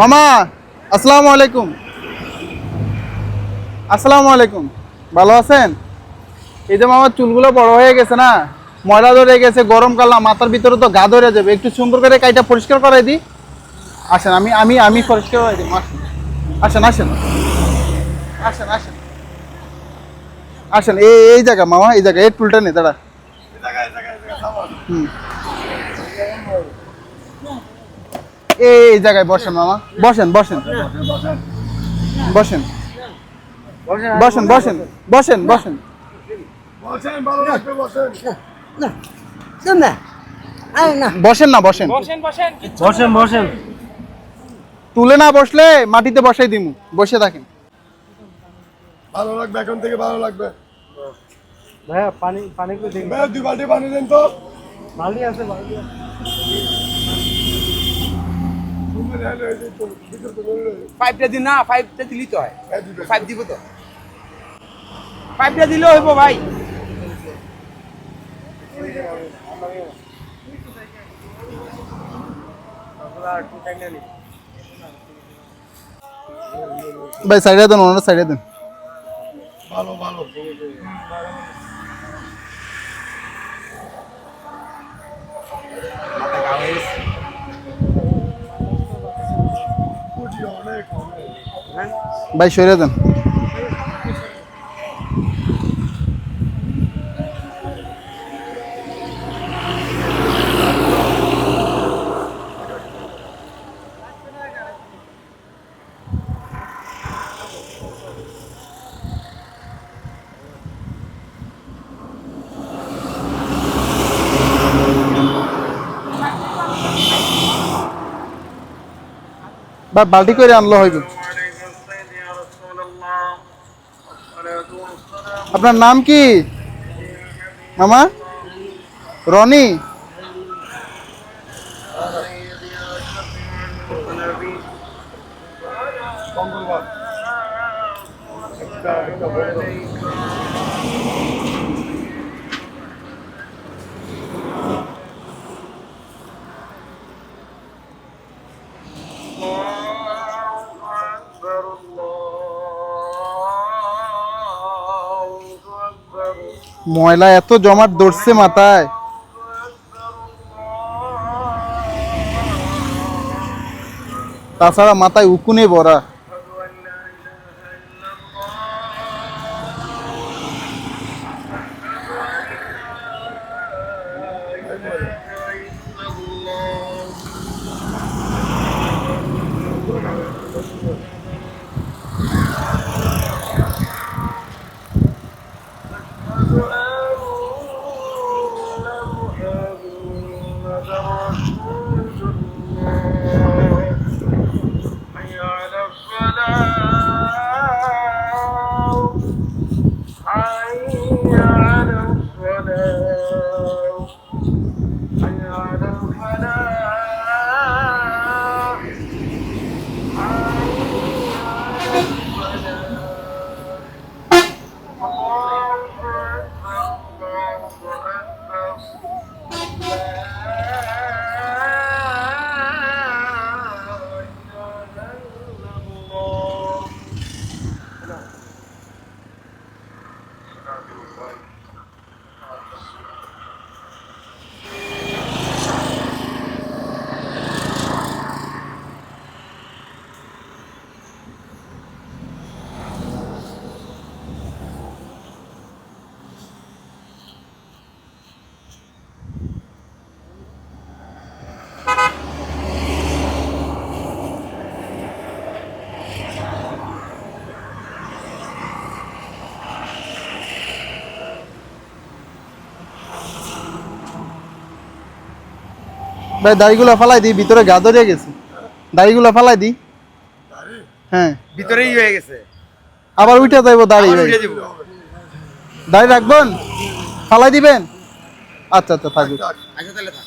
মামা, আসসালামু আলাইকুম। আসসালামু আলাইকুম। ভালো আছেন? এই যে মামার চুলগুলো বড় হয়ে গেছে না? ময়লা ধরে গেছে গরমকাল না, মাথার ভিতরে তো গা ধরে যাবে। একটু সুন্দর করে কাইটা পরিষ্কার করাই দিই। আসেন, আমি আমি আমি পরিষ্কার করাই দিই আসেন আসেন। আসেন আসেন। আসেন, এই এই জায়গা মামা, এই জায়গা, এই টুলটা নে, দাঁড়া। হুম। এই এই জায়গায় বসেন মামা। বসেন বসেন। বসেন। বসেন বসেন বসেন বসেন। না না বসেন না বসেন। বসেন বসেন তুলে না বসলে মাটিতে বসাই দিমু বসে থাকেন। ভালো লাগবে এখন থেকে ভালো লাগবে। ভাইয়া পানি পানি দুই বালতি পানি দেন তো। বালতি আছে বালতি আছে সুন্দর হলো এই যে তো, ভিতর তো বলল। পাইপটা দিন না পাইপটা দিলি তো হয়। পাইপ দিব। তো। পাইপটা দিলেও হইব ভাই। ভাই সাইডে দেন ওনারা সাইডে দেন। ভালো ভালো। পুঁজি ভাই সরে দেন। বা বালতি করে আনলো হইবে। আপনার নাম কি মামা রনি ময়লা এত জমাট ধরছে মাথায়। তাছাড়া মাথায় উকুনে ভরা। ভাই দাড়িগুলো ফালাই দিই ভিতরে গা ধরে গেছে। দাড়িগুলো ফালাই দিই হ্যাঁ। ভিতরেই হয়ে গেছে। আবার উঠে যাইব দাড়ি ভাই। দাড়ি রাখবেন? ফালাই দিবেন? আচ্ছা আচ্ছা থাকুক। আচ্ছা তাহলে থাক।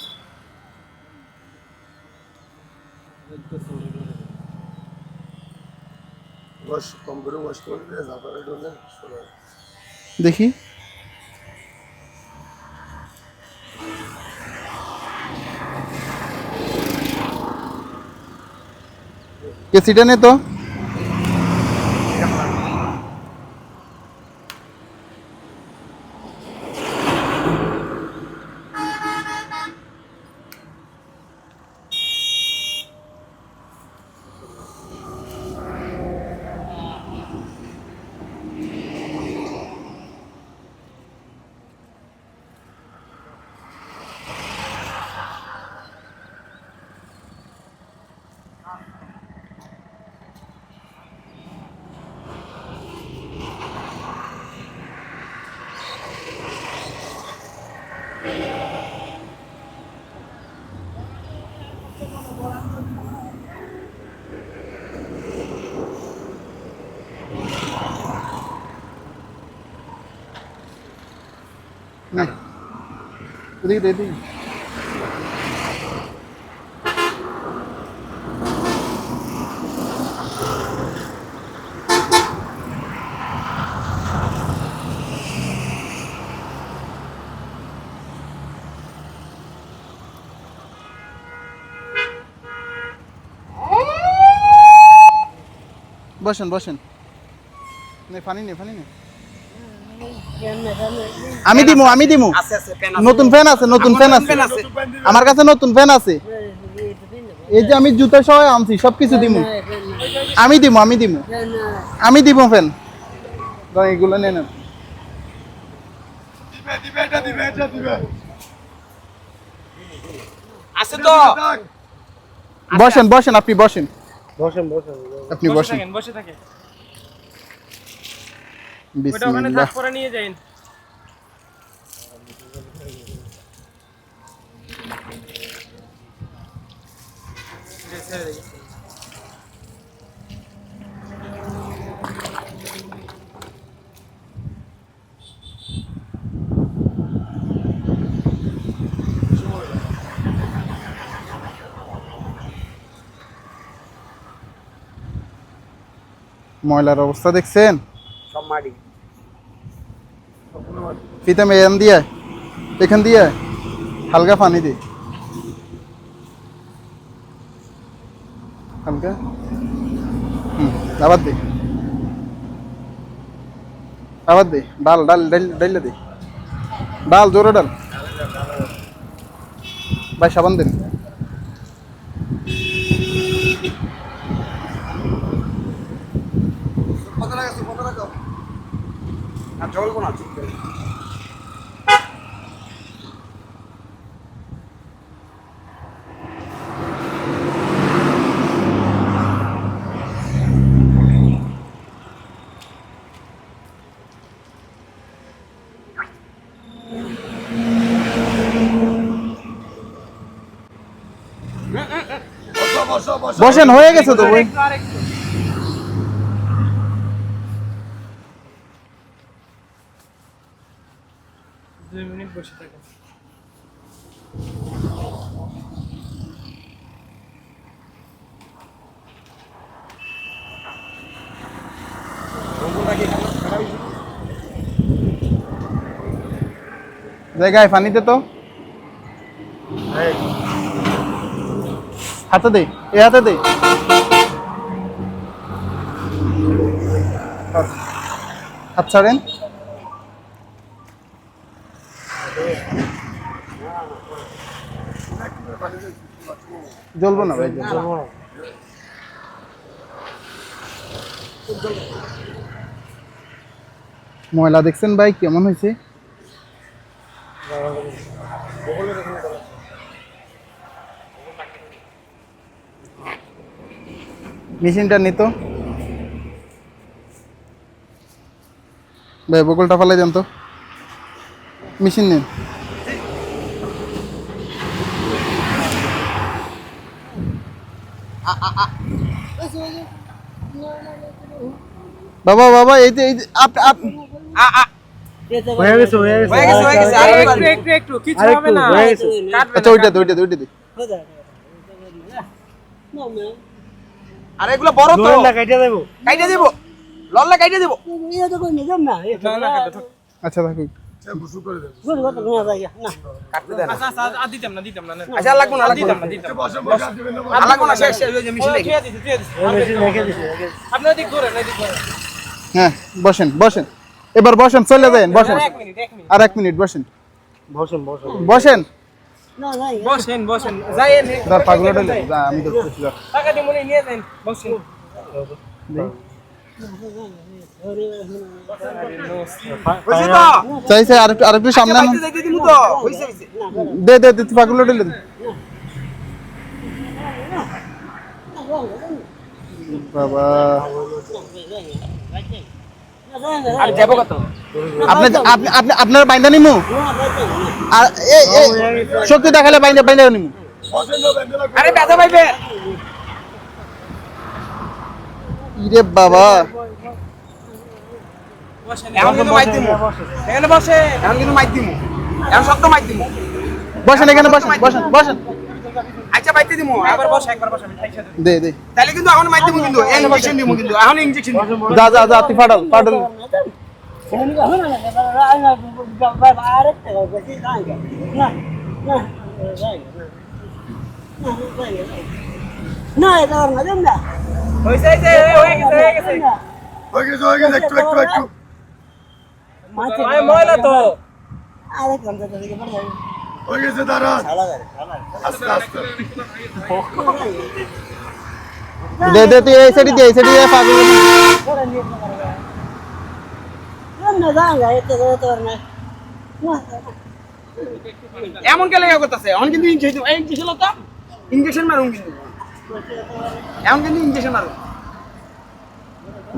ওয়াশ কম করে ওয়াশ করে দিয়ে তারপরে ঢোকে চলে আসে। দেখি কেসিটা নে তো? নে এদিকে দে এদিকে বসেন বসেন। নে পানি নে পানি নে। আমি দিমু আমি দিমু। আছে আছে পেন নতুন ফ্যান আছে নতুন ফ্যান আছে। আমার কাছে নতুন ফ্যান আছে। এই যে আমি জুতা সহ আনছি সবকিছু দিমু। আমি দিমু আমি দিমু। আমি দিব ফ্যান এগুলো নেন দিবে দিবে এটা দিবে এটা দিবে। আছে তো। বসেন বসেন আপনি বসেন। বসেন বসেন আপনি বসেন। থাকেন বসে থাকেন। ওটা ওখানে থাক পরে নিয়ে যাইন। ছেড়ে ময়লার অবস্থা দেখছেন? সব মাটি ফিতে এখান দিয়ে এখান দিয়ে হালকা পানি দি। হালকা? হুম আবার দে। আবার দে ডাল ডাল ডাল ডাইলে দে। ডাল জোরে ডাল। ভাই সাবান দেন। আর জ্বলবো না চুপ করে বসেন হয়ে গেছে তো বই। বসে থাকেন জায়গায় পানিতে তো। হাতে দে এ হাতে দে। হাত ছাড়েন। জ্বলবো না ভাই জ্বলবো না। ময়লা দেখছেন ভাই কেমন হয়েছে? মেশিনটা নিত ভাই বকলটা ফেলাই দেন তো। মেশিন নেন। বাবা বাবা এই যে এই আপ আপ। আ আ হয়ে গেছে হয়ে গেছে। হয়ে গেছে হয়ে গেছে আরে একটু একটু একটু কিছু হবে না। হয়ে গেছে। আচ্ছা ওইটা ওইটা ওইটা দে। আরে এগুলো বড় তো। না কাইটা দেবো। কাইটে দেব। লল্লা কাইটে দেব। না, না, কাটবে, থাক। আচ্ছা থাকুক সে গোসল করে দেবে কাটতে দেন আচ্ছা আচ্ছা আর দিতাম না দিতাম না না। আচ্ছা লাগবো না দিতাম না না দিতাম না। বসে বসে আর দিবেন না আর লাগবো না শেষ শেষ ওই যে মেশিন ও, লেগে থুয়ে দিছি, থুয়ে দিছি। মেশিন রেখে দিছি রেখে দিছি। আপনি ওদিক ঘোরেন, ওদিক ঘোরেন। হ্যাঁ বসেন বসেন এবার বসেন চলে যান বসেন আর এক মিনিট, এক মিনিট। আর এক মিনিট বসেন বসেন বসেন বসেন বসেন, বসেন। যাইয়েন, এই- পাগলা ডলে যা আমি ধরতেছি টাকা দিয়ে মনে নিয়ে যান। বসেন। চাইছে আর সামনে দে দে দে তুই পাগলা ডলে দে। বাবা আর যাব কত আপনি আপনি আপনি আপনার বাইন্দা নিমু আর শক্তি দেখালে বাইন্দা বাইন্দা নিমু। আরে ব্যথা পাইবে ইরে বাবা। এখন কিন্তু মাইর দিমু। এখানে বসে। এখন কিন্তু মাইর দিমু। এখন শক্ত মাইর দিমু। বসেন এখানে বসেন বসেন বসেন। আচ্ছা বাইতে দিমু। একবার বসে একবার বসে আমি খাইছে দেব। দে দে। তাহলে কিন্তু এখন মাইর দিমু কিন্তু। ইনজেকশন দিমু কিন্তু। এখন ইনজেকশন যা যা যা তুই ফাটাল ফাটাল হইছে, হইছে, হয়ে গেছে, হয়ে গেছে। হয়ে গেছে। একটু একটু একটু। ময়লা তো। গেছে দাঁড়ান। আস্তে আস্তে। দে দে তুই এই সাইডে দে এই সাইডে দে পাগল এমন কে লেগে করতেছে? এখন কিন্তু ইনজেকশন এই ইনজেকশন তো? ইনজেকশন মারুম কিন্তু। এখন কিন্তু ইনজেকশন মারুম।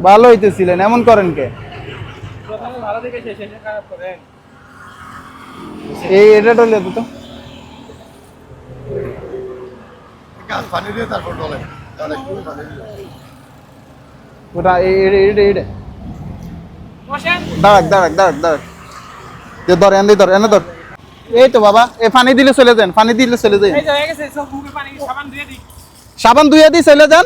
ভালো হইতেছিলেন এমন করেন কে প্রথমে ভালো দেখে শেষে শেষে খারাপ করেন এই এটা ডলে তো। পানি দিয়ে তারপর ডলে ওটা দাঁড়াক দাঁড়াক দাঁড়াক দাঁড়াক। ধর এনে ধর এনে ধর। এই তো বাবা এ পানি দিলে চলে যান পানি দিলে চলে যান। এই যে হয়ে গেছে সব মুখে পানি সাবান দিয়ে দিই। সাবান ধুয়ে দিয়ে চলে যান।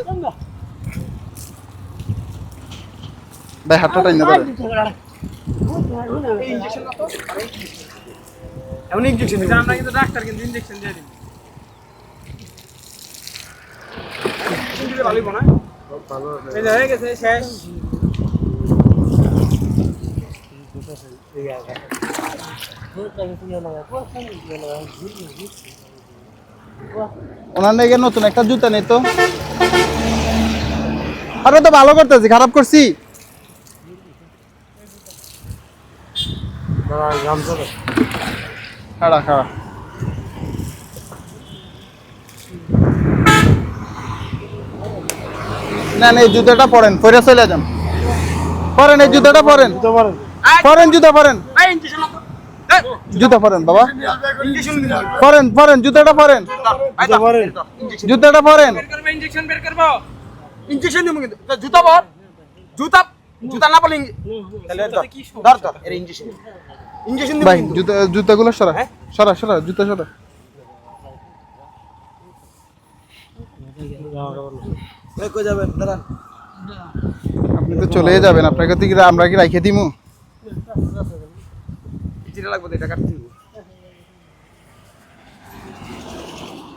ভাই হাতটা টাইনা ধরে। এখন ইনজেকশন এটা আমরা কিন্তু ডাক্তার কিন্তু ইনজেকশন দিয়ে দিই দিলে ভালোই না এই হয়ে গেছে শেষ। ওনার নাকি নতুন একটা জুতা নেই তো। আরে তো ভালো করতেছি খারাপ করছি দাঁড়া গামছা দে। খাড়া খাড়া। না না এই জুতাটা পরেন পরে চলে যান। পরেন এই জুতাটা পরেন। পরেন। জুতা পরেন। জুতা পরেন বাবা। পরেন পরেন জুতাটা পরেন। জুতাটা পরেন। বের করব তা জুতা পর। জুতা জুতা না পরলে তাহলে ধর ধর এর ইনজেকশন ইনজেকশন দিমু ভাই জুতা জুতাগুলো সরা। হ্যাঁ? সরা সরা জুতা সরা। কই যাবেন? দাঁড়ান। আপনি তো চলে যাবেন। আপনাকে তো কি আমরা কি রাইখে দিমু? চিটা লাগবে এটা কাটতে দিব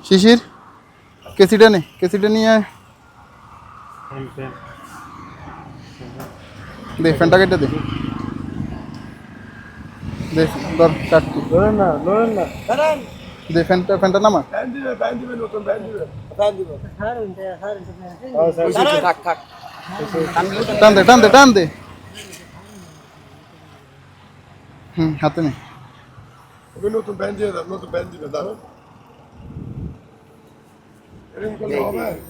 শিশির কেসিটা নে কেসিটা নিয়ে আয়। ফ্যান ফ্যান দে ফ্যানটা কেটে দে দে ধর কাটতি ধরেন না ধরেন না দাঁড়ান দে ফ্যানটা ফ্যানটা নামা ব্যান দিবে ব্যান দিবে নতুন ব্যান দিবে ফ্যান দিব আও স্যার থাক থাক টান দে টান দে টান দে হুম হাতে নে ওকে নতুন ব্যান দিয়ে দাও নতুন ব্যান দিবে দাঁড়ান এরকম করলে হবে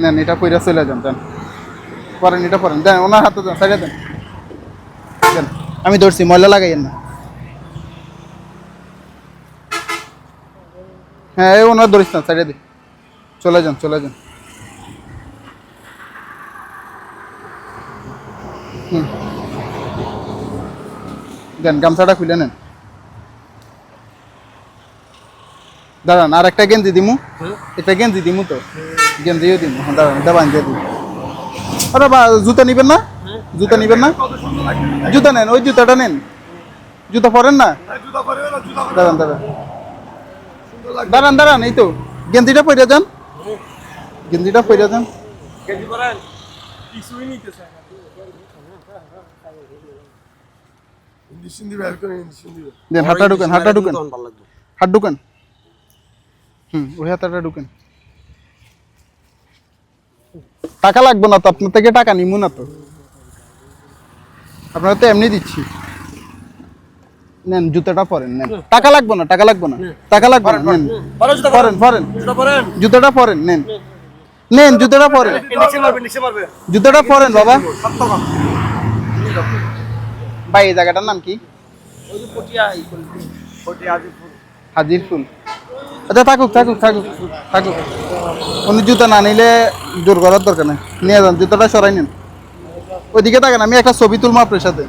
নেন এটা পইরা চলে যান দেন। পরেন এটা পরেন দেন ওনার হাতে দেন সাইডে দেন। দেন আমি ধরছি ময়লা লাগাইয়েন না। হ্যাঁ এই ওনার ধরিস না সাইডে দে। চলে যান চলে যান। হুম। দেন গামছাটা খুলে নেন। দাঁড়ান আর একটা গেঞ্জি দিমু। এটা গেঞ্জি দিমু তো। গেঞ্জিও দিমু হ্যাঁ দাঁড়ান এটা দিমু আরে বা জুতা নিবেন না? জুতা নিবেন না? জুতা নেন ওই জুতাটা নেন। জুতা পরেন না? দাঁড়ান দাঁড়ান। দাঁড়ান দাঁড়ান এই তো। গেঞ্জিটা পরে যান। গেঞ্জিটা পরে যান। গেঞ্জি দেন হাতটা ঢুকেন হাতটা ঢুকেন। হাত ঢুকেন। হুম ওই হাতটা ঢুকেন। টাকা লাগবে না তো আপনার থেকে টাকা নিমু না তো। আপনার তো এমনি দিচ্ছি। নেন জুতাটা পরেন নেন। টাকা লাগবে না টাকা লাগবে না। টাকা লাগবে না নেন। পরেন। পরেন জুতাটা পরেন নেন। নেন জুতাটা পরেন। জুতাটা পরেন বাবা। ভাই এই জায়গাটার নাম কি? হাজির ফুল। আচ্ছা থাকুক থাকুক থাকুক থাকুক। উনি জুতা না নিলে জোর করার দরকার নেই। নিয়ে যান, জুতাটা সরাই নিন। ওইদিকে থাকেন, আমি একটা ছবি তুলবো আপনার সাথে।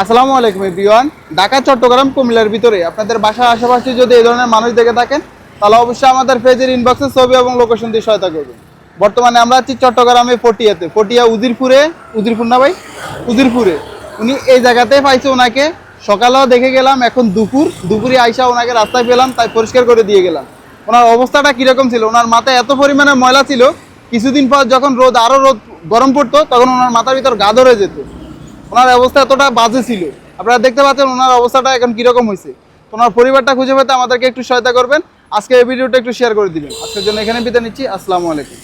আসসালামু আলাইকুম, এভরিওয়ান। ঢাকা, চট্টগ্রাম, কুমিল্লার ভিতরে। আপনাদের বাসার আশেপাশে যদি এই ধরনের মানুষ দেখে থাকেন, তাহলে অবশ্যই আমাদের পেজের ইনবক্সে ছবি এবং লোকেশন দিয়ে সহায়তা করবেন। বর্তমানে আমরা আছি চট্টগ্রামে পটিয়াতে। পটিয়া উদিরপুরে উদিরপুর না ভাই? উদিরপুরে উনি এই জায়গাতে পাইছে ওনাকে সকালেও দেখে গেলাম, এখন দুপুর। দুপুরে আইসা ওনাকে রাস্তায় পেলাম, তাই পরিষ্কার করে দিয়ে গেলাম। ওনার অবস্থাটা কীরকম ছিল? ওনার মাথায় এত পরিমাণে ময়লা ছিল, কিছুদিন পর যখন রোদ, আরও রোদ, গরম পড়তো, তখন ওনার মাথার ভিতর গা ধরে যেত। ওনার অবস্থা এতটা বাজে ছিল। আপনারা দেখতে পাচ্ছেন ওনার অবস্থাটা এখন কীরকম হয়েছে। ওনার পরিবারটা খুঁজে পেতে আমাদেরকে একটু সহায়তা করবেন। আজকে এই ভিডিওটা একটু শেয়ার করে দিবেন। আজকের জন্য এখানে বিদায় নিচ্ছি। আসসালামু আলাইকুম।